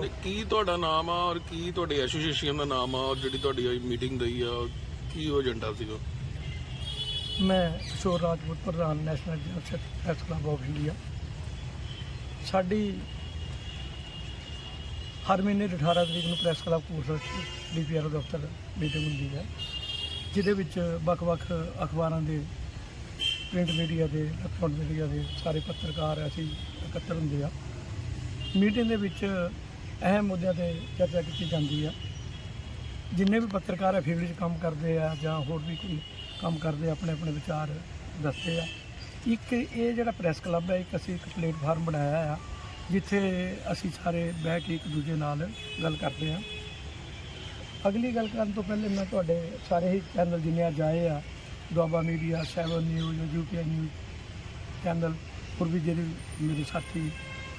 ਤੇ ਕੀ ਤੁਹਾਡਾ ਨਾਮ ਆ ਔਰ ਕੀ ਤੁਹਾਡੀ ਐਸੋਸੀਏਸ਼ਨ ਦਾ ਨਾਮ ਆ ਔਰ ਜਿਹੜੀ ਤੁਹਾਡੀ ਮੀਟਿੰਗ ਦਈ ਆ, ਕੀ ਉਹ ਏਜੰਡਾ ਸੀਗਾ? ਮੈਂ ਕਿਸ਼ੋਰ ਰਾਜਪੂਤ ਪ੍ਰਧਾਨ national general press club of India ਸਾਡੀ ਹਰ ਮਹੀਨੇ ਦੀ 18 ਤਰੀਕ ਨੂੰ ਪ੍ਰੈਸ ਕਲੱਬ ਕੋਰਸ ਡੀਪੀਆਰ ਦਫ਼ਤਰ ਮੀਟਿੰਗ ਹੁੰਦੀ ਹੈ, ਜਿਹਦੇ ਵਿੱਚ ਵੱਖ-ਵੱਖ ਅਖਬਾਰਾਂ ਦੇ ਪ੍ਰਿੰਟ ਮੀਡੀਆ ਦੇ ਇਲੈਕਟ੍ਰੋਨਿਕ ਮੀਡੀਆ ਦੇ ਸਾਰੇ ਪੱਤਰਕਾਰ ਅਸੀਂ ਇਕੱਤਰ ਹੁੰਦੇ ਆ। ਮੀਟਿੰਗ ਦੇ ਵਿੱਚ ਅਹਿਮ ਮੁੱਦਿਆਂ ਤੇ ਚਰਚਾ ਕੀਤੀ ਜਾਂਦੀ ਆ। ਜਿੰਨੇ ਵੀ ਪੱਤਰਕਾਰ ਹੈ ਫੀਲਡ 'ਚ ਕੰਮ ਕਰਦੇ ਆ ਜਾਂ ਹੋਰ ਵੀ ਕੋਈ ਕੰਮ ਕਰਦੇ ਆਪਣੇ ਆਪਣੇ ਵਿਚਾਰ ਦੱਸਦੇ ਆ। ਇੱਕ ਇਹ ਜਿਹੜਾ ਪ੍ਰੈਸ ਕਲੱਬ ਹੈ ਇੱਕ ਅਸੀਂ ਇੱਕ ਪਲੇਟਫਾਰਮ ਬਣਾਇਆ ਆ, ਜਿੱਥੇ ਅਸੀਂ ਸਾਰੇ ਬਹਿ ਕੇ ਇੱਕ ਦੂਜੇ ਨਾਲ ਗੱਲ ਕਰਦੇ ਆ। ਅਗਲੀ ਗੱਲ ਕਰਨ ਤੋਂ ਪਹਿਲੇ ਮੈਂ ਤੁਹਾਡੇ ਸਾਰੇ ਹੀ ਚੈਨਲ ਜਿੰਨੇ ਅੱਜ ਆਏ ਆ, Doaba media 7 news UPI news channel, ਹੋਰ ਵੀ ਜਿਹੜੇ ਮੇਰੇ ਸਾਥੀ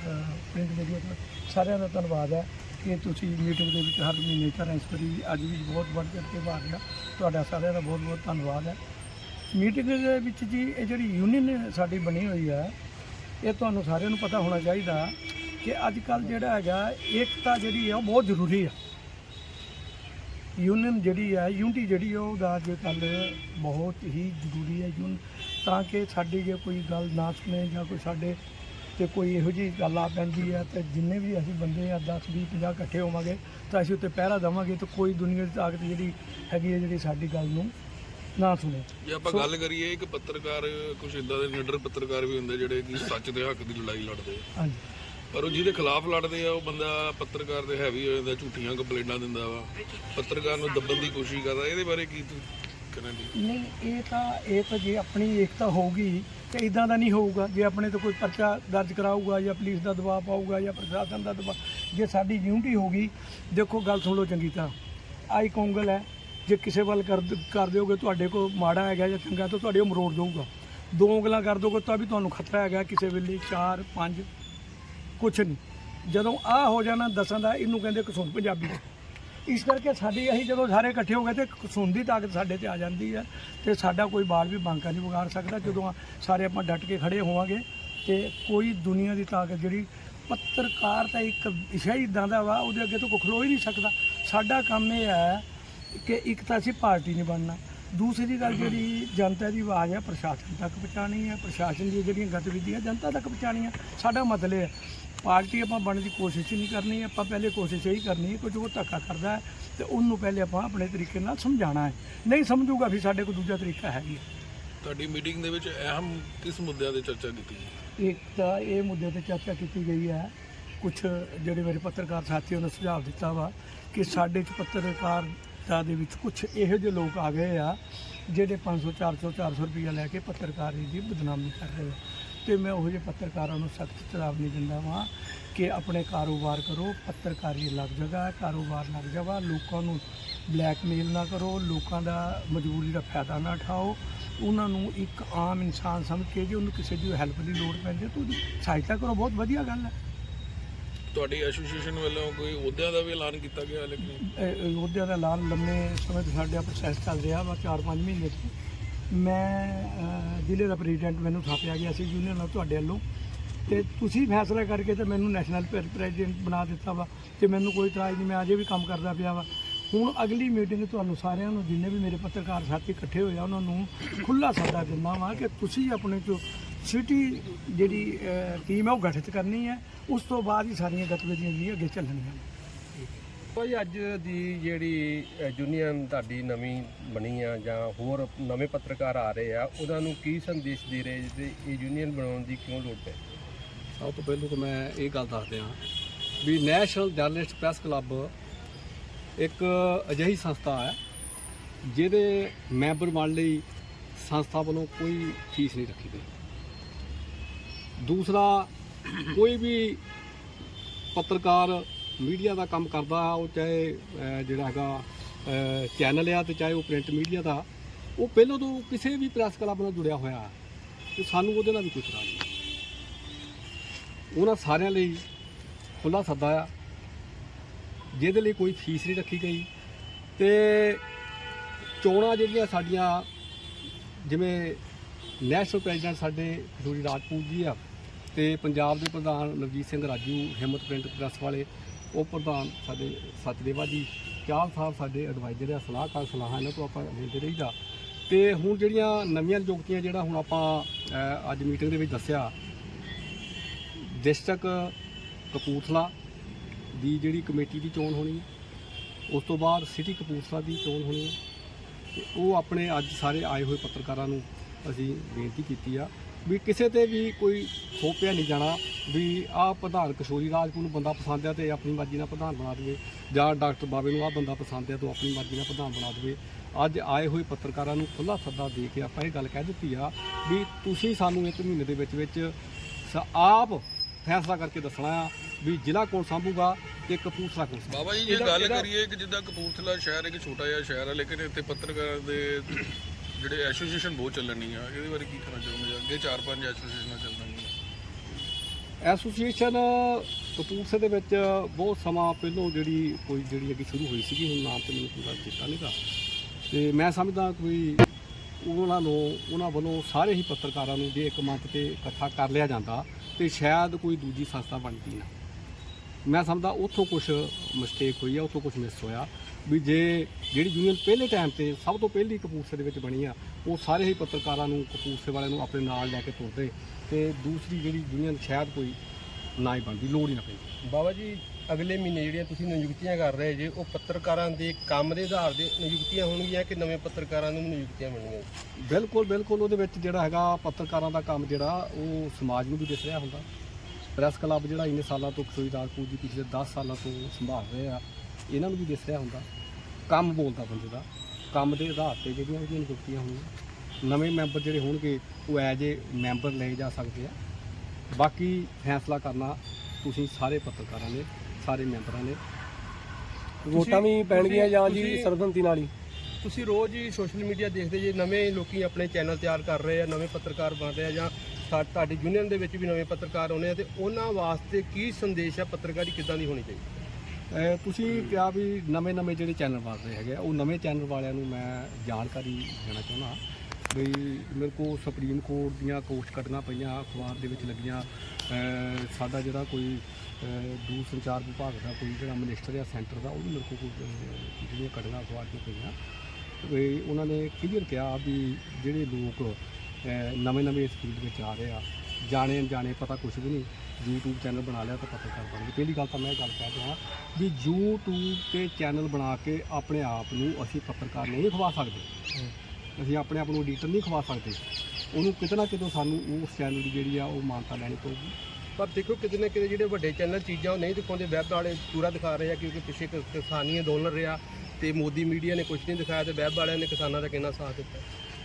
ਪ੍ਰਿੰਟ ਮੀਡੀਆ ਤੋਂ ਸਾਰਿਆਂ ਦਾ ਧੰਨਵਾਦ ਹੈ ਕਿ ਤੁਸੀਂ ਮੀਟਿੰਗ ਦੇ ਵਿੱਚ ਹਰ ਮਹੀਨੇ ਕਰ ਇਸ ਵਾਰੀ ਅੱਜ ਵੀ ਬਹੁਤ ਵੱਧ ਚੜ੍ਹ ਕੇ ਭਾਗ ਲਿਆ। ਤੁਹਾਡਾ ਸਾਰਿਆਂ ਦਾ ਬਹੁਤ ਬਹੁਤ ਧੰਨਵਾਦ ਹੈ। ਮੀਟਿੰਗ ਦੇ ਵਿੱਚ ਜੀ, ਇਹ ਜਿਹੜੀ ਯੂਨੀਅਨ ਸਾਡੀ ਬਣੀ ਹੋਈ ਹੈ, ਇਹ ਤੁਹਾਨੂੰ ਸਾਰਿਆਂ ਨੂੰ ਪਤਾ ਹੋਣਾ ਚਾਹੀਦਾ ਕਿ ਅੱਜ ਕੱਲ ਜਿਹੜਾ ਹੈਗਾ, ਏਕਤਾ ਜਿਹੜੀ ਹੈ ਉਹ ਬਹੁਤ ਜ਼ਰੂਰੀ ਹੈ। ਯੂਨੀਅਨ ਜਿਹੜੀ ਹੈ ਯੂਨਿਟੀ ਜਿਹੜੀ ਹੈ, ਉਹਦਾ ਅੱਜ ਕੱਲ ਬਹੁਤ ਹੀ ਜ਼ਰੂਰੀ ਹੈ। ਯੂਨ ਤਾਂ ਕਿ ਸਾਡੀ ਜੇ ਕੋਈ ਗੱਲ ਨਾ ਸੁਣੇ ਜਾਂ ਕੋਈ ਸਾਡੇ ਤੇ ਕੋਈ ਇਹੋ ਜਿਹੀ ਗੱਲ ਆ ਪੈਂਦੀ ਹੈ ਤੇ ਜਿੰਨੇ ਵੀ ਅਸੀਂ ਬੰਦੇ ਆ 10 20 50 ਇਕੱਠੇ ਹੋਵਾਂਗੇ ਤਾਂ ਅਸੀਂ ਉੱਤੇ ਪਹਿਰਾ ਦੇਵਾਂਗੇ ਤਾਂ ਕੋਈ ਦੁਨੀਆ ਦੀ ਤਾਕਤ ਜਿਹੜੀ ਹੈਗੀ ਹੈ ਜਿਹੜੀ ਸਾਡੀ ਗੱਲ ਨੂੰ ਨਾ ਸੁਣੇ। ਜੇ ਆਪਾਂ ਗੱਲ ਕਰੀਏ ਇੱਕ ਪੱਤਰਕਾਰ ਕੁਝ ਇਦਾਂ ਦੇ ਨਿਡਰ ਪੱਤਰਕਾਰ ਵੀ ਹੁੰਦੇ ਜਿਹੜੇ ਕਿ ਸੱਚ ਦੇ ਹੱਕ ਦੀ ਲੜਾਈ ਲੜਦੇ ਆ। ਹਾਂਜੀ। ਪਰ ਉਹ ਜਿਹਦੇ ਖਿਲਾਫ ਲੜਦੇ ਆ ਉਹ ਬੰਦਾ ਪੱਤਰਕਾਰ ਦੇ ਹੈਵੀ ਹੋ ਜਾਂਦਾ ਝੂਠੀਆਂ ਕੰਪਲੇਂਟਾਂ ਦਿੰਦਾ ਵਾ। ਪੱਤਰਕਾਰ ਨੂੰ ਦੱਬਣ ਦੀ ਕੋਸ਼ਿਸ਼ ਕਰਦਾ ਇਹਦੇ ਬਾਰੇ ਕੀ ਤੂੰ ਦੀ। ਨਹੀਂ, ਇਹ ਤਾਂ ਇਹ ਤਾਂ ਜੇ ਆਪਣੀ ਏਕਤਾ ਹੋਊਗੀ ਤੇ ਇਦਾਂ ਦਾ ਨਹੀਂ ਹੋਊਗਾ। ਜੇ ਆਪਣੇ ਤੋਂ ਕੋਈ ਪਰਚਾ ਦਰਜ ਕਰਾਊਗਾ ਜਾਂ ਪੁਲਿਸ ਦਾ ਦਬਾਅ ਪਾਊਗਾ ਜਾਂ ਪ੍ਰਸ਼ਾਸਨ ਦਾ ਦਬਾਅ, ਜੇ ਸਾਡੀ ਯੂਨਿਟੀ ਹੋਊਗੀ, ਦੇਖੋ, ਗੱਲ ਸੁਣ ਲਓ ਚੰਗੀ ਤਰ੍ਹਾਂ। ਆਈ ਕੌਂਗਲ ਹੈ, ਜੇ ਕਿਸੇ ਵੱਲ ਕਰ ਕਰ ਦਿਓਗੇ, ਤੁਹਾਡੇ ਕੋਲ ਮਾੜਾ ਹੈਗਾ ਜਾਂ ਚੰਗਾ, ਤਾਂ ਤੁਹਾਡੇ ਉਹ ਮਰੋੜ ਦਊਗਾ ਦੋ ਉਂਗਲਾਂ ਕਰ ਦੋਗੇ, ਤਾਂ ਵੀ ਤੁਹਾਨੂੰ ਖਤਰਾ ਹੈਗਾ, ਕਿਸੇ ਵੇਲੇ 4 5 ਕੁਛ ਨਹੀਂ। ਜਦੋਂ ਆ ਹੋ ਜਾਣਾ ਦਸਾਂ ਦਾ, ਇਹਨੂੰ ਕਹਿੰਦੇ ਕਸੂਨ ਪੰਜਾਬੀ ਚ ਇਸ ਕਰਕੇ ਸਾਡੀ ਅਸੀਂ ਜਦੋਂ ਸਾਰੇ ਇਕੱਠੇ ਹੋ ਗਏ ਤੇ ਕਸੂਨ ਦੀ ਤਾਕਤ ਸਾਡੇ ਤੇ ਆ ਜਾਂਦੀ ਹੈ ਤੇ ਸਾਡਾ ਕੋਈ ਬਾਲ ਵੀ ਬਾਂਕਾ ਨਹੀਂ ਵਿਗਾੜ ਸਕਦਾ ਜਦੋਂ ਸਾਰੇ ਆਪਾਂ ਡਟ ਕੇ ਖੜੇ ਹੋਵਾਂਗੇ ਤੇ ਕੋਈ ਦੁਨੀਆ ਦੀ ਤਾਕਤ ਜਿਹੜੀ ਪੱਤਰਕਾਰ ਤਾਂ ਇੱਕ ਵਿਸ਼ਾ ਹੀ ਇਦਾਂ ਦਾ ਵਾ, ਉਹਦੇ ਅੱਗੇ ਤੋਂ ਕੋਈ ਖਲੋ ਹੀ ਨਹੀਂ ਸਕਦਾ। ਸਾਡਾ ਕੰਮ ਇਹ ਹੈ ਕਿ ਇੱਕ ਤਾਂ ਅਸੀਂ ਪਾਰਟੀ ਨਹੀਂ ਬਣਨਾ। ਦੂਸਰੀ ਗੱਲ ਜਿਹੜੀ ਜਨਤਾ ਦੀ ਆਵਾਜ਼ ਹੈ, ਪ੍ਰਸ਼ਾਸਨ ਤੱਕ ਪਹੁੰਚਾਉਣੀ ਹੈ, ਪ੍ਰਸ਼ਾਸਨ ਦੀਆਂ ਜਿਹੜੀਆਂ ਗਤੀਵਿਧੀਆਂ ਜਨਤਾ ਤੱਕ ਪਹੁੰਚਾਉਣੀਆਂ, ਸਾਡਾ ਮਤਲਬ ਹੈ ਪਾਰਟੀ ਆਪਾਂ ਬਣਨ ਦੀ ਕੋਸ਼ਿਸ਼ ਹੀ ਨਹੀਂ ਕਰਨੀ ਆਪਾਂ ਪਹਿਲੇ ਕੋਸ਼ਿਸ਼ ਇਹੀ ਕਰਨੀ ਹੈ ਕਿ ਜੋ ਧੱਕਾ ਕਰਦਾ ਹੈ ਤੇ ਉਹਨੂੰ ਪਹਿਲੇ ਆਪਾਂ ਆਪਣੇ ਤਰੀਕੇ ਨਾਲ ਸਮਝਾਉਣਾ ਹੈ। ਨਹੀਂ ਸਮਝੂਗਾ ਵੀ ਸਾਡੇ ਕੋਲ ਦੂਜਾ ਤਰੀਕਾ ਹੈ ਹੀ ਤੁਹਾਡੀ ਮੀਟਿੰਗ ਦੇ ਵਿੱਚ ਅਹਿਮ ਕਿਸ ਮੁੱਦਿਆਂ ਤੇ ਚਰਚਾ ਕੀਤੀ ਗਈ? ਇੱਕ ਤਾਂ ਇਹ ਮੁੱਦੇ ਤੇ ਚਰਚਾ ਕੀਤੀ ਗਈ ਹੈ ਕੁਝ ਜਿਹੜੇ ਮੇਰੇ ਪੱਤਰਕਾਰ ਸਾਥੀਆਂ ਨੇ ਸੁਝਾਅ ਦਿੱਤਾ ਵਾ ਕਿ ਸਾਡੇ ਚ ਪੱਤਰਕਾਰਤਾ ਦੇ ਵਿੱਚ ਕੁਝ ਇਹੋ ਜਿਹੇ ਲੋਕ ਆ ਗਏ ਆ ਜਿਹੜੇ 500 400 400 ਰੁਪਈਆ ਲੈ ਕੇ ਪੱਤਰਕਾਰੀ ਦੀ ਬਦਨਾਮੀ ਕਰ ਰਹੇ ਆ। ਤੇ ਮੈਂ ਉਹੋ ਜਿਹੇ ਪੱਤਰਕਾਰਾਂ ਨੂੰ ਸਖਤ ਚੇਤਾਵਨੀ ਦਿੰਦਾ ਵਾਂ ਕਿ ਆਪਣੇ ਕਾਰੋਬਾਰ ਕਰੋ ਪੱਤਰਕਾਰੀ ਅਲੱਗ ਜਗ੍ਹਾ ਹੈ ਕਾਰੋਬਾਰ ਅਲੱਗ ਜਗ੍ਹਾ ਲੋਕਾਂ ਨੂੰ ਬਲੈਕਮੇਲ ਨਾ ਕਰੋ ਲੋਕਾਂ ਦਾ ਮਜਬੂਰੀ ਦਾ ਫਾਇਦਾ ਨਾ ਉਠਾਓ। ਉਹਨਾਂ ਨੂੰ ਇੱਕ ਆਮ ਇਨਸਾਨ ਸਮਝ ਕੇ ਜੇ ਉਹਨੂੰ ਕਿਸੇ ਦੀ ਹੈਲਪ ਦੀ ਲੋੜ ਪੈਂਦੀ ਹੈ ਤਾਂ ਉਹਦੀ ਸਹਾਇਤਾ ਕਰੋ ਬਹੁਤ ਵਧੀਆ ਗੱਲ ਹੈ। ਤੁਹਾਡੀ ਐਸੋਸੀਏਸ਼ਨ ਵੱਲੋਂ ਕੋਈ ਅਹੁਦਿਆਂ ਦਾ ਵੀ ਐਲਾਨ ਕੀਤਾ ਗਿਆ ਲੇਕਿਨ ਅਹੁਦਿਆਂ ਦਾ ਐਲਾਨ ਲੰਮੇ ਸਮੇਂ ਤੋਂ ਸਾਡਾ ਪ੍ਰੋਸੈਸ ਚੱਲ ਰਿਹਾ ਵਾ 4-5 ਮਹੀਨੇ ਤੋਂ। ਮੈਂ ਜ਼ਿਲ੍ਹੇ ਦਾ ਪ੍ਰੈਜ਼ੀਡੈਂਟ ਮੈਨੂੰ ਥਾਪਿਆ ਗਿਆ ਸੀ ਯੂਨੀਅਨ ਨਾਲ ਤੁਹਾਡੇ ਵੱਲੋਂ। ਤੇ ਤੁਸੀਂ ਫੈਸਲਾ ਕਰਕੇ ਤੇ ਮੈਨੂੰ ਨੈਸ਼ਨਲ ਪ੍ਰੈਜ਼ੀਡੈਂਟ ਬਣਾ ਦਿੱਤਾ ਵਾ ਤੇ ਮੈਨੂੰ ਕੋਈ ਇਤਰਾਜ਼ ਨਹੀਂ, ਮੈਂ ਅਜੇ ਵੀ ਕੰਮ ਕਰਦਾ ਪਿਆ ਵਾ। ਹੁਣ ਅਗਲੀ ਮੀਟਿੰਗ ਤੁਹਾਨੂੰ ਸਾਰਿਆਂ ਨੂੰ, ਜਿੰਨੇ ਵੀ ਮੇਰੇ ਪੱਤਰਕਾਰ ਸਾਥੀ ਇਕੱਠੇ ਹੋਏ ਆ, ਉਹਨਾਂ ਨੂੰ ਖੁੱਲਾ ਸੱਦਾ ਦਿੰਦਾ ਵਾਂ ਕਿ ਤੁਸੀਂ ਆਪਣੇ ਚੋਂ ਸਿਟੀ ਜਿਹੜੀ ਟੀਮ ਹੈ ਉਹ ਗਠਿਤ ਕਰਨੀ ਹੈ। ਉਸ ਤੋਂ ਬਾਅਦ ਹੀ ਸਾਰੀਆਂ ਗਤੀਵਿਧੀਆਂ ਜਿਹੜੀਆਂ ਅੱਗੇ ਚੱਲਣੀਆਂ ਭਾਈ, ਅੱਜ ਦੀ ਜਿਹੜੀ ਯੂਨੀਅਨ ਤੁਹਾਡੀ ਨਵੀਂ ਬਣੀ ਆ ਜਾਂ ਹੋਰ ਨਵੇਂ ਪੱਤਰਕਾਰ ਆ ਰਹੇ ਆ, ਉਹਨਾਂ ਨੂੰ ਕੀ ਸੰਦੇਸ਼ ਦੇ ਰਹੇ ਜੀ ਇਹ ਯੂਨੀਅਨ ਬਣਾਉਣ ਦੀ ਕਿਉਂ ਲੋੜ ਹੈ ਸਭ ਤੋਂ ਪਹਿਲਾਂ ਤਾਂ ਮੈਂ ਇਹ ਗੱਲ ਦੱਸ ਦਿਆਂ ਵੀ ਨੈਸ਼ਨਲ ਜਰਨਲਿਸਟ ਪ੍ਰੈਸ ਕਲੱਬ ਇੱਕ ਅਜਿਹੀ ਸੰਸਥਾ ਹੈ ਜਿਹਦੇ ਮੈਂਬਰ ਬਣ ਲਈ ਸੰਸਥਾ ਵੱਲੋਂ ਕੋਈ ਫੀਸ ਨਹੀਂ ਰੱਖੀ ਗਈ। ਦੂਸਰਾ, ਕੋਈ ਵੀ ਪੱਤਰਕਾਰ ਮੀਡੀਆ ਦਾ ਕੰਮ ਕਰਦਾ ਉਹ ਚਾਹੇ ਜਿਹੜਾ ਹੈਗਾ ਚੈਨਲ ਆ ਤੇ ਚਾਹੇ ਉਹ ਪ੍ਰਿੰਟ ਮੀਡੀਆ ਦਾ, ਉਹ ਪਹਿਲਾਂ ਤੋਂ ਕਿਸੇ ਵੀ ਪ੍ਰੈਸ ਕਲੱਬ ਨਾਲ ਜੁੜਿਆ ਹੋਇਆ ਹੈ ਤੇ ਸਾਨੂੰ ਉਹਦੇ ਨਾਲ ਵੀ ਕੋਈ ਤਰ੍ਹਾਂ ਨਹੀਂ। ਉਹਨਾਂ ਸਾਰਿਆਂ ਲਈ ਖੁੱਲਾ ਸੱਦਾ ਆ, ਜਿਹਦੇ ਲਈ ਕੋਈ ਫੀਸ ਨਹੀਂ ਰੱਖੀ ਗਈ ਤੇ ਚੋਣਾਂ ਜਿਹੜੀਆਂ ਸਾਡੀਆਂ, ਜਿਵੇਂ ਨੈਸ਼ਨਲ ਪ੍ਰੈਜ਼ੀਡੈਂਟ ਸਾਡੇ ਕਸੂਰੀ ਰਾਜਪੂਤ ਜੀ ਆ ਤੇ ਪੰਜਾਬ ਦੇ ਪ੍ਰਧਾਨ ਨਵਜੀਤ ਸਿੰਘ ਰਾਜੂ, ਹਿੰਮਤ ਪ੍ਰਿੰਟ ਪ੍ਰੈਸ ਵਾਲੇ ਉਹ ਪ੍ਰਧਾਨ ਸਾਡੇ ਸਚਦੇਵਾ ਜੀ, ਚਾਰ ਸਾਹਿਬ ਸਾਡੇ ਐਡਵਾਈਜ਼ਰ ਆ, ਸਲਾਹਕਾਰ ਸਲਾਹਾਂ ਇਹਨਾਂ ਤੋਂ ਆਪਾਂ ਲੈਂਦੇ ਰਹੀਦਾ। ਤੇ ਹੁਣ ਜਿਹੜੀਆਂ ਨਵੀਆਂ ਨਿਯੁਕਤੀਆਂ ਜਿਹੜਾ ਹੁਣ ਆਪਾਂ ਅੱਜ ਮੀਟਿੰਗ ਦੇ ਵਿੱਚ ਦੱਸਿਆ ਡਿਸਟ੍ਰਿਕਟ ਕਪੂਰਥਲਾ ਦੀ ਜਿਹੜੀ ਕਮੇਟੀ ਦੀ ਚੋਣ ਹੋਣੀ ਹੈ ਉਸ ਤੋਂ ਬਾਅਦ ਸਿਟੀ ਕਪੂਰਥਲਾ ਦੀ ਚੋਣ ਹੋਣੀ ਹੈ ਤੇ ਉਹ ਆਪਣੇ ਅੱਜ ਸਾਰੇ ਆਏ ਹੋਏ ਪੱਤਰਕਾਰਾਂ ਨੂੰ ਅਸੀਂ ਬੇਨਤੀ ਕੀਤੀ ਆ ਵੀ ਕਿਸੇ ਤੇ ਵੀ ਕੋਈ ਥੋਪਿਆ ਨਹੀਂ ਜਾਣਾ ਵੀ ਆਹ ਪ੍ਰਧਾਨ ਕਿਸ਼ੋਰੀ ਰਾਜਪੂਤ ਨੂੰ ਬੰਦਾ ਪਸੰਦ ਆ ਤੇ ਆਪਣੀ ਮਰਜ਼ੀ ਨਾਲ ਪ੍ਰਧਾਨ ਬਣਾ ਦੇਵੇ ਜਾਂ ਡਾਕਟਰ ਬਾਬੇ ਨੂੰ ਆਹ ਬੰਦਾ ਪਸੰਦ ਆ ਤਾਂ ਆਪਣੀ ਮਰਜ਼ੀ ਨਾਲ ਪ੍ਰਧਾਨ ਬਣਾ ਦੇਵੇ। ਅੱਜ ਆਏ ਹੋਏ ਪੱਤਰਕਾਰਾਂ ਨੂੰ ਖੁੱਲਾ ਸੱਦਾ ਦੇ ਕੇ ਆਪਾਂ ਇਹ ਗੱਲ ਕਹਿ ਦਿੱਤੀ ਆ ਵੀ ਤੁਸੀਂ ਸਾਨੂੰ ਇੱਕ ਮਹੀਨੇ ਦੇ ਵਿੱਚ ਵਿੱਚ ਸ- ਆਪ ਫੈਸਲਾ ਕਰਕੇ ਦੱਸਣਾ ਆ ਵੀ ਜ਼ਿਲ੍ਹਾ ਕੌਣ ਸੰਭੂਗਾ ਤੇ ਕਪੂਰਥਲਾ ਕੌਣ ਸੰਭੂਗਾ। ਬਾਬਾ ਜੀ ਜੇ ਇਹਦਾ- ਗੱਲ ਇਹਦਾ- ਕਰੀਏ ਕਿ ਜਿੱਦਾਂ ਕਪੂਰਥਲਾ ਸ਼ਹਿਰ ਇੱਕ ਛੋਟਾ ਜਿਹਾ ਸ਼ਹਿਰ ਹੈ ਲੇਕਿਨ ਇੱਥੇ ਪੱਤਰਕਾਰ ਦੇ ਜਿਹੜੇ ਐਸੋਸੀਏਸ਼ਨ ਬਹੁਤ ਚੱਲਣੀ ਆ ਇਹਦੇ ਬਾਰੇ ਕੀ ਕਹਿਣਾ ਚਾਹੋਗੇ? ਅੱਗੇ ਚਾਰ ਪੰਜ ਐਸੋਸੀਏਸ਼ਨਾਂ ਚੱਲਣਗੀਆਂ ਐਸੋਸੀਏਸ਼ਨ ਕਪੂਰਥਲੇ ਦੇ ਵਿੱਚ ਬਹੁਤ ਸਮਾਂ ਪਹਿਲਾਂ ਜਿਹੜੀ ਕੋਈ ਜਿਹੜੀ ਅੱਗੇ ਸ਼ੁਰੂ ਹੋਈ ਸੀਗੀ, ਹੁਣ ਨਾਮ ਤੇ ਮੈਨੂੰ ਪੂਰਾ ਚੇਤਾ ਨਹੀਂਗਾ ਤੇ ਮੈਂ ਸਮਝਦਾ ਕੋਈ ਉਹਨਾਂ ਨੂੰ, ਉਹਨਾਂ ਵੱਲੋਂ ਸਾਰੇ ਹੀ ਪੱਤਰਕਾਰਾਂ ਨੂੰ ਜੇ ਇੱਕ ਮੰਚ ਤੇ ਇਕੱਠਾ ਕਰ ਲਿਆ ਜਾਂਦਾ, ਤੇ ਸ਼ਾਇਦ ਕੋਈ ਦੂਜੀ ਸੰਸਥਾ ਬਣਦੀ ਨਾ। ਮੈਂ ਸਮਝਦਾ ਉੱਥੋਂ ਕੁਝ ਮਿਸਟੇਕ ਹੋਈ ਆ, ਉੱਥੋਂ ਕੁਝ ਮਿਸ ਹੋਇਆ। ਵੀ ਜੇ ਜਿਹੜੀ ਯੂਨੀਅਨ ਪਹਿਲੇ ਟਾਈਮ ਤੇ ਸਭ ਤੋਂ ਪਹਿਲੀ ਕਪੂਰਥਲੇ ਦੇ ਵਿੱਚ ਬਣੀ ਆ ਉਹ ਸਾਰੇ ਹੀ ਪੱਤਰਕਾਰਾਂ ਨੂੰ ਕਪੂਰਥਲੇ ਵਾਲਿਆਂ ਨੂੰ ਆਪਣੇ ਨਾਲ ਲੈ ਕੇ ਤੁਰਦੇ ਤੇ ਦੂਸਰੀ ਜਿਹੜੀ ਯੂਨੀਅਨ ਸ਼ਾਇਦ ਕੋਈ ਨਾ ਹੀ ਬਣਦੀ ਲੋੜ ਹੀ ਨਾ ਪੈਂਦੀ। ਬਾਬਾ ਜੀ ਅਗਲੇ ਮਹੀਨੇ ਜਿਹੜੀਆਂ ਤੁਸੀਂ ਨਿਯੁਕਤੀਆਂ ਕਰ ਰਹੇ ਜੇ ਉਹ ਪੱਤਰਕਾਰਾਂ ਦੇ ਕੰਮ ਦੇ ਆਧਾਰ ਦੇ ਨਿਯੁਕਤੀਆਂ ਹੋਣਗੀਆਂ ਕਿ ਨਵੇਂ ਪੱਤਰਕਾਰਾਂ ਨੂੰ ਨਿਯੁਕਤੀਆਂ ਮਿਲਣਗੀਆਂ? ਬਿਲਕੁਲ ਬਿਲਕੁਲ ਉਹਦੇ ਵਿੱਚ ਜਿਹੜਾ ਹੈਗਾ ਪੱਤਰਕਾਰਾਂ ਦਾ ਕੰਮ ਜਿਹੜਾ ਉਹ ਸਮਾਜ ਨੂੰ ਵੀ ਦਿਸ ਰਿਹਾ ਹੁੰਦਾ। ਪ੍ਰੈਸ ਕਲੱਬ ਜਿਹੜਾ ਇੰਨੇ ਸਾਲਾਂ ਤੋਂ ਕਿਸ਼ੋਰੀ ਰਾਜਪੂਤ ਜੀ ਪਿਛਲੇ 10 ਸਾਲਾਂ ਤੋਂ ਸੰਭਾਲ ਰਹੇ। ਆ ਇਹਨਾਂ ਨੂੰ ਵੀ ਦਿਸ ਰਿਹਾ ਹੁੰਦਾ। ਕੰਮ ਬੋਲਦਾ ਬੰਦੇ ਦਾ। ਕੰਮ ਦੇ ਆਧਾਰ ਤੇ ਜਿਹੜੀਆਂ ਇਹਦੀਆਂ ਨਿਯੁਕਤੀਆਂ ਹੋਣਗੀਆਂ। ਨਵੇਂ ਮੈਂਬਰ ਜਿਹੜੇ ਹੋਣਗੇ ਉਹ ਐਜ ਏ ਮੈਂਬਰ ਲਏ ਜਾ ਸਕਦੇ ਆ। ਬਾਕੀ ਫੈਸਲਾ ਕਰਨਾ ਤੁਸੀਂ ਸਾਰੇ ਪੱਤਰਕਾਰਾਂ ਨੇ ਸਾਰੇ ਮੈਂਬਰਾਂ ਨੇ। ਵੋਟਾਂ ਵੀ ਪੈਣਗੀਆਂ ਜਾਂ ਜੀ ਸਰਬੰਤੀ ਨਾਲ ਹੀ? ਤੁਸੀਂ ਰੋਜ਼ ਹੀ ਸੋਸ਼ਲ ਮੀਡੀਆ ਦੇਖਦੇ ਜੇ ਨਵੇਂ ਲੋਕੀ ਆਪਣੇ ਚੈਨਲ ਤਿਆਰ ਕਰ ਰਹੇ ਆ ਨਵੇਂ ਪੱਤਰਕਾਰ ਬਣ ਰਹੇ ਆ ਜਾਂ ਤੁਹਾਡੀ ਯੂਨੀਅਨ ਦੇ ਵਿੱਚ ਵੀ ਨਵੇਂ ਪੱਤਰਕਾਰ ਆਉਣੇ ਆ ਤੇ ਉਹਨਾਂ ਵਾਸਤੇ ਕੀ ਸੰਦੇਸ਼ ਹੈ ਪੱਤਰਕਾਰੀ ਕਿੱਦਾਂ ਦੀ ਹੋਣੀ ਚਾਹੀਦੀ? ਤੁਸੀਂ ਕਿਹਾ ਵੀ ਨਵੇਂ ਨਵੇਂ ਜਿਹੜੇ ਚੈਨਲ ਬਣ ਰਹੇ ਹੈਗੇ ਆ, ਉਹ ਨਵੇਂ ਚੈਨਲ ਵਾਲਿਆਂ ਨੂੰ ਮੈਂ ਜਾਣਕਾਰੀ ਦੇਣਾ ਚਾਹੁੰਦਾ ਵੀ ਮੇਰੇ ਕੋਲ ਸੁਪਰੀਮ ਕੋਰਟ ਦੀਆਂ ਕੋਸਟ ਕੱਢਣਾ ਪਈਆਂ ਅਖਬਾਰ ਦੇ ਵਿੱਚ ਲੱਗੀਆਂ। ਅਹ ਸਾਡਾ ਜਿਹੜਾ ਕੋਈ ਅਹ ਦੂਰ ਸੰਚਾਰ ਵਿਭਾਗ ਦਾ ਕੋਈ ਜਿਹੜਾ ਮਿਨਿਸਟਰ ਆ ਸੈਂਟਰ ਦਾ ਉਹ ਵੀ ਮੇਰੇ ਕੋਲ ਕੋਈ ਅਹ ਜਿਹੜੀਆਂ ਕੱਢਣਾ ਅਖਬਾਰ ਦੀਆਂ ਪਈਆਂ। ਵੀ ਉਹਨਾਂ ਨੇ ਕਲੀਅਰ ਕਿਹਾ ਵੀ ਜਿਹੜੇ ਲੋਕ ਨਵੇਂ ਨਵੇਂ ਇਸ ਫੀਲਡ ਵਿੱਚ ਆ ਰਹੇ ਆ ਜਾਣੇ ਅਣਜਾਣੇ ਪਤਾ ਕੁਝ ਵੀ ਨਹੀਂ। YouTube ਚੈਨਲ ਬਣਾ ਲਿਆ ਤਾਂ ਪੱਤਰਕਾਰ ਬਣ ਗਏ ਪਹਿਲੀ ਗੱਲ ਤਾਂ ਮੈਂ ਇਹ ਗੱਲ ਕਹਿ ਰਿਹਾ ਵੀ YouTube ਤੇ ਚੈਨਲ ਬਣਾ ਕੇ ਆਪਣੇ ਆਪ ਨੂੰ ਅਸੀਂ ਪੱਤਰਕਾਰ ਨਹੀਂ ਖਵਾ ਸਕਦੇ। ਅਸੀਂ ਆਪਣੇ ਆਪ ਨੂੰ ਐਡੀਟਰ ਨਹੀਂ ਖਵਾ ਸਕਦੇ। ਉਹਨੂੰ ਕਿਤੇ ਨਾ ਕਿਤੇ ਸਾਨੂੰ ਉਸ ਚੈਨਲ ਦੀ ਜਿਹੜੀ ਆ ਉਹ ਮਾਨਤਾ ਲੈਣੀ ਪਊਗੀ। ਪਰ ਦੇਖੋ ਕਿਤੇ ਨਾ ਕਿਤੇ ਜਿਹੜੇ ਵੱਡੇ ਚੈਨਲ ਚੀਜ਼ਾਂ ਉਹ ਨਹੀਂ ਦਿਖਾਉਂਦੇ। ਵੈਬ ਵਾਲੇ ਪੂਰਾ ਦਿਖਾ ਰਹੇ ਆ ਕਿਉਂਕਿ ਪਿੱਛੇ ਕਿਸਾਨੀ ਅੰਦੋਲਨ ਰਿਹਾ ਤੇ ਮੋਦੀ ਮੀਡੀਆ ਨੇ ਕੁਝ ਨਹੀਂ ਦਿਖਾਇਆ ਤੇ ਵੈਬ ਵਾਲਿਆਂ ਨੇ ਕਿਸਾਨਾਂ ਦਾ ਕਿੰਨਾ ਸਾਥ ਦਿੱਤਾ।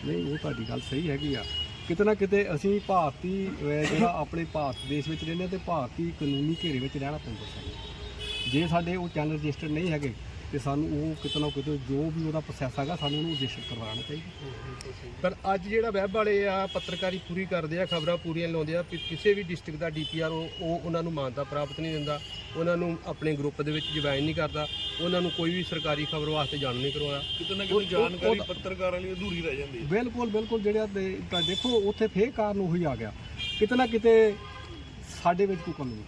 ਨਹੀਂ ਉਹ ਤੁਹਾਡੀ ਗੱਲ ਸਹੀ ਹੈਗੀ ਆ। ਕਿਤੇ ਨਾ ਕਿਤੇ ਅਸੀਂ ਭਾਰਤੀ, ਅਹ ਜਿਹੜਾ ਆਪਣੇ ਭਾਰਤ ਦੇਸ਼ ਵਿੱਚ ਰਹਿੰਦੇ ਹਾਂ ਤੇ ਭਾਰਤੀ ਕਾਨੂੰਨੀ ਘੇਰੇ ਵਿੱਚ ਰਹਿਣਾ ਪੈਂਦਾ ਸਾਨੂੰ। ਜੇ ਸਾਡੇ ਉਹ ਚੈਨਲ ਰਜਿਸਟਰਡ ਨਹੀਂ ਹੈਗੇ ਤੇ ਸਾਨੂੰ ਉਹ ਕਿਤੇ ਨਾ ਕਿਤੇ ਜੋ ਵੀ ਉਹਦਾ ਪ੍ਰੋਸੈਸ ਹੈਗਾ ਸਾਨੂੰ ਉਹਨੂੰ ਰਜਿਸਟਰ ਕਰਵਾਉਣਾ ਚਾਹੀਦਾ। ਪਰ ਅੱਜ ਜਿਹੜਾ ਵੈਬ ਵਾਲੇ ਆ ਪੱਤਰਕਾਰੀ ਪੂਰੀ ਕਰਦੇ ਆ ਖਬਰਾਂ ਪੂਰੀਆਂ ਲਾਉਂਦੇ ਆ ਕਿ ਕਿਸੇ ਵੀ ਡਿਸਟ੍ਰਿਕਟ ਦਾ ਡੀਪੀਆਰ ਉਹ ਉਹ ਉਹਨਾਂ ਨੂੰ ਮਾਨਤਾ ਪ੍ਰਾਪਤ ਨਹੀਂ ਦਿੰਦਾ ਉਹਨਾਂ ਨੂੰ ਆਪਣੇ ਗਰੁੱਪ ਦੇ ਵਿੱਚ ਜੁਆਇਨ ਨਹੀਂ ਕਰਦਾ ਉਹਨਾਂ ਨੂੰ ਕੋਈ ਵੀ ਸਰਕਾਰੀ ਖਬਰ ਵਾਸਤੇ ਜਾਣ ਨਹੀਂ ਕਰਵਾਇਆ ਕਿਤੇ ਨਾ ਕਿਤੇ ਜਾਣਕਾਰੀ ਪੱਤਰਕਾਰਾਂ ਲਈ ਅਧੂਰੀ ਰਹਿ ਜਾਂਦੀ ਹੈ। ਬਿਲਕੁਲ ਬਿਲਕੁਲ ਜਿਹੜਾ ਦੇ- ਤਾਂ ਦੇਖੋ ਉੱਥੇ ਫੇਰ ਕਾਰਨ ਉਹੀ ਆ ਗਿਆ। ਕਿਤੇ ਨਾ ਕਿਤੇ ਸਾਡੇ ਵਿੱਚ ਕੋਈ ਕਮੀ ਨਹੀਂ।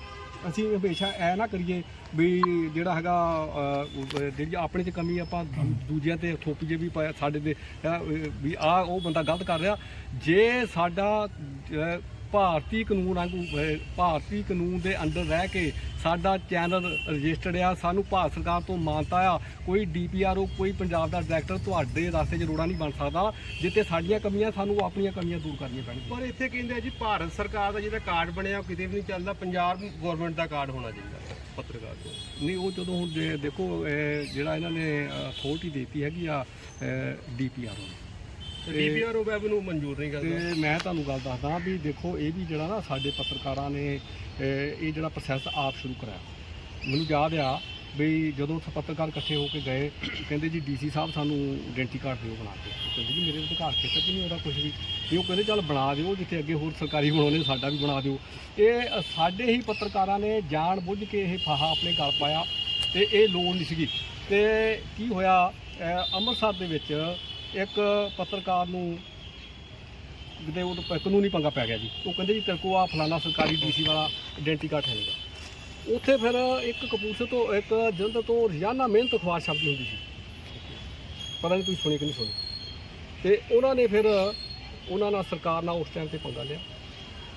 ਅਸੀਂ ਹਮੇਸ਼ਾ ਐ ਨਾ ਕਰੀਏ ਵੀ ਜਿਹੜਾ ਹੈਗਾ ਅਹ, ਉਹ ਜਿਹੜੀ ਆਪਣੇ 'ਚ ਕਮੀ ਆਪਾਂ ਦੂ- ਦੂਜਿਆਂ ਤੇ ਥੋਪੀ ਜੇ ਵੀ ਪਾਇਆ ਸਾਡੇ ਦੇ ਅਹ, ਵੀ ਆ ਉਹ ਬੰਦਾ ਗਲਤ ਕਰ ਰਿਹਾ। ਜੇ ਸਾਡਾ ਅਹ, ਭਾਰਤੀ ਕਾਨੂੰਨ ਵਾਂਗੂ ਅਹ, ਭਾਰਤੀ ਕਾਨੂੰਨ ਦੇ ਅੰਡਰ ਰਹਿ ਕੇ ਸਾਡਾ ਚੈਨਲ ਰਜਿਸਟਰਡ ਆ ਸਾਨੂੰ ਭਾਰਤ ਸਰਕਾਰ ਤੋਂ ਮਾਨਤਾ ਆ। ਕੋਈ ਡੀਪੀਆਰਓ ਕੋਈ ਪੰਜਾਬ ਦਾ ਡਾਇਰੈਕਟਰ ਤੁਹਾਡੇ ਰਸਤੇ 'ਚ ਰੋੜਾ ਨਹੀਂ ਬਣ ਸਕਦਾ ਜਿੱਤੇ ਸਾਡੀਆਂ ਕਮੀਆਂ ਸਾਨੂੰ ਆਪਣੀਆਂ ਕਮੀਆਂ ਦੂਰ ਕਰਨੀਆਂ ਪੈਣਗੀਆਂ। ਪਰ ਇੱਥੇ ਕਹਿੰਦੇ ਆ ਜੀ ਭਾਰਤ ਸਰਕਾਰ ਦਾ ਜਿਹੜਾ ਕਾਰਡ ਬਣਿਆ ਉਹ ਕਿਤੇ ਵੀ ਨਹੀਂ ਚੱਲਦਾ। ਪੰਜਾਬ ਗਵਰਨਮੈਂਟ ਦਾ ਕਾਰਡ ਹੋਣਾ ਚਾਹੀਦਾ ਪੱਤਰਕਾਰ ਕੋਲ। ਨਹੀਂ ਉਹ ਜਦੋਂ ਹੁਣ ਜੇ ਦੇਖੋ ਇਹ ਜਿਹੜਾ ਇਹਨਾਂ ਨੇ ਅਥਾਰਟੀ ਦਿੱਤੀ ਹੈਗੀ ਆ ਡੀਪੀਆਰ ਨੂੰ। ਡੀਪੀਆਰ ਉਹ ਵੈਬ ਨੂੰ ਮਨਜ਼ੂਰ ਨਹੀਂ ਕਰਦਾ। ਤੇ ਮੈਂ ਤੁਹਾਨੂੰ ਗੱਲ ਦੱਸਦਾ ਵੀ ਦੇਖੋ ਇਹ ਵੀ ਜਿਹੜਾ ਨਾ ਸਾਡੇ ਪੱਤਰਕਾਰਾਂ ਨੇ ਇਹ ਜਿਹੜਾ ਪ੍ਰੋਸੈਸ ਆਪ ਸ਼ੁਰੂ ਕਰਾਇਆ। ਮੈਨੂੰ ਯਾਦ ਆ ਵੀ ਜਦੋਂ ਉੱਥੇ ਪੱਤਰਕਾਰ ਇਕੱਠੇ ਹੋ ਕੇ ਗਏ ਕਹਿੰਦੇ ਜੀ ਡੀਸੀ ਸਾਹਿਬ ਸਾਨੂੰ ਆਇਡੈਂਟੀ ਕਾਰਡ ਦਿਓ ਬਣਾ ਕੇ। ਕਹਿੰਦੇ ਜੀ ਮੇਰੇ ਅਧਿਕਾਰ ਖੇਤਰ 'ਚ ਨਹੀਂ ਉਹਦਾ ਕੁਝ ਵੀ। ਤੇ ਉਹ ਕਹਿੰਦੇ ਚੱਲ ਬਣਾ ਦਿਓ ਜਿੱਥੇ ਅੱਗੇ ਹੋਰ ਸਰਕਾਰੀ ਬਣਾਉਣੇ ਸਾਡਾ ਵੀ ਬਣਾ ਦਿਓ। ਇਹ ਸਾਡੇ ਹੀ ਪੱਤਰਕਾਰਾਂ ਨੇ ਜਾਣ ਬੁੱਝ ਕੇ ਇਹ ਫਾਹਾ ਆਪਣੇ ਗਲ ਪਾਇਆ ਤੇ ਇਹ ਲੋੜ ਨਹੀਂ ਸੀਗੀ। ਤੇ ਕੀ ਹੋਇਆ ਅੰਮ੍ਰਿਤਸਰ ਦੇ ਵਿੱਚ ਇੱਕ ਪੱਤਰਕਾਰ ਨੂੰ ਕਿਤੇ ਉਹ ਤਾਂ ਕਾਨੂੰਨੀ ਪੰਗਾ ਪੈ ਗਿਆ ਜੀ। ਉਹ ਕਹਿੰਦੇ ਜੀ, ਤੇਰੇ ਕੋਲ ਆ ਫਲਾਣਾ ਸਰਕਾਰੀ ਡੀਸੀ ਵਾਲਾ ਆਇਡੈਂਟੀ ਕਾਰਡ ਹੈ ਨਹੀਂਗਾ ਉੱਥੇ ਫਿਰ ਇੱਕ ਕਪੂਰਥਲੇ ਤੋਂ ਇੱਕ ਜਲੰਧਰ ਤੋਂ ਰੋਜ਼ਾਨਾ ਮਿਹਨਤ ਅਖਬਾਰ ਛਾਪਦੀ ਹੁੰਦੀ ਸੀ। ਪਤਾ ਨਹੀਂ ਤੁਸੀਂ ਸੁਣੀ ਕਿ ਨਹੀਂ ਸੁਣੀ ਤੇ ਉਹਨਾਂ ਨੇ ਫਿਰ ਉਹਨਾਂ ਨਾਲ ਸਰਕਾਰ ਨਾਲ ਉਸ ਟਾਈਮ ਤੇ ਪੰਗਾ ਲਿਆ।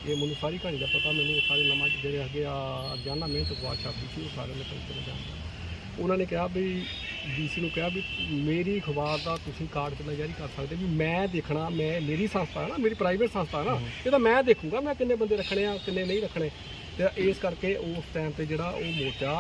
ਇਹ ਮੈਨੂੰ ਸਾਰੀ ਕਹਾਣੀ ਦਾ ਪਤਾ, ਮੈਨੂੰ ਸਾਰੇ ਨਵਾਂ ਜਿਹੜੇ ਹੈਗੇ ਆ ਰੋਜ਼ਾਨਾ ਮਿਹਨਤ ਅਖਬਾਰ ਛਾਪਦੀ ਸੀ, ਉਹ ਸਾਰੇ ਮੈਂ ਤੁਹਾਨੂੰ ਜਾਣਦਾ ਉਹਨਾਂ ਨੇ ਕਿਹਾ ਵੀ ਡੀਸੀ ਨੂੰ ਕਿਹਾ ਵੀ ਮੇਰੀ ਅਖਬਾਰ ਦਾ ਤੁਸੀਂ ਕਾਰਡ ਕਿੰਨਾ ਜਾਰੀ ਕਰ ਸਕਦੇ ਵੀ ਮੈਂ ਦੇਖਣਾ ਮੈਂ ਮੇਰੀ ਸੰਸਥਾ ਹੈ ਨਾ ਮੇਰੀ ਪ੍ਰਾਈਵੇਟ ਸੰਸਥਾ ਹੈ ਨਾ ਇਹ ਤਾਂ ਮੈਂ ਦੇਖੂੰਗਾ ਮੈਂ ਕਿੰਨੇ ਬੰਦੇ ਰੱਖਣੇ ਆ ਕਿੰਨੇ ਨਹੀਂ ਰੱਖਣੇ। ਤੇ ਇਸ ਕਰਕੇ ਉਸ ਟਾਈਮ ਤੇ ਜਿਹੜਾ ਉਹ ਮੋਰਚਾ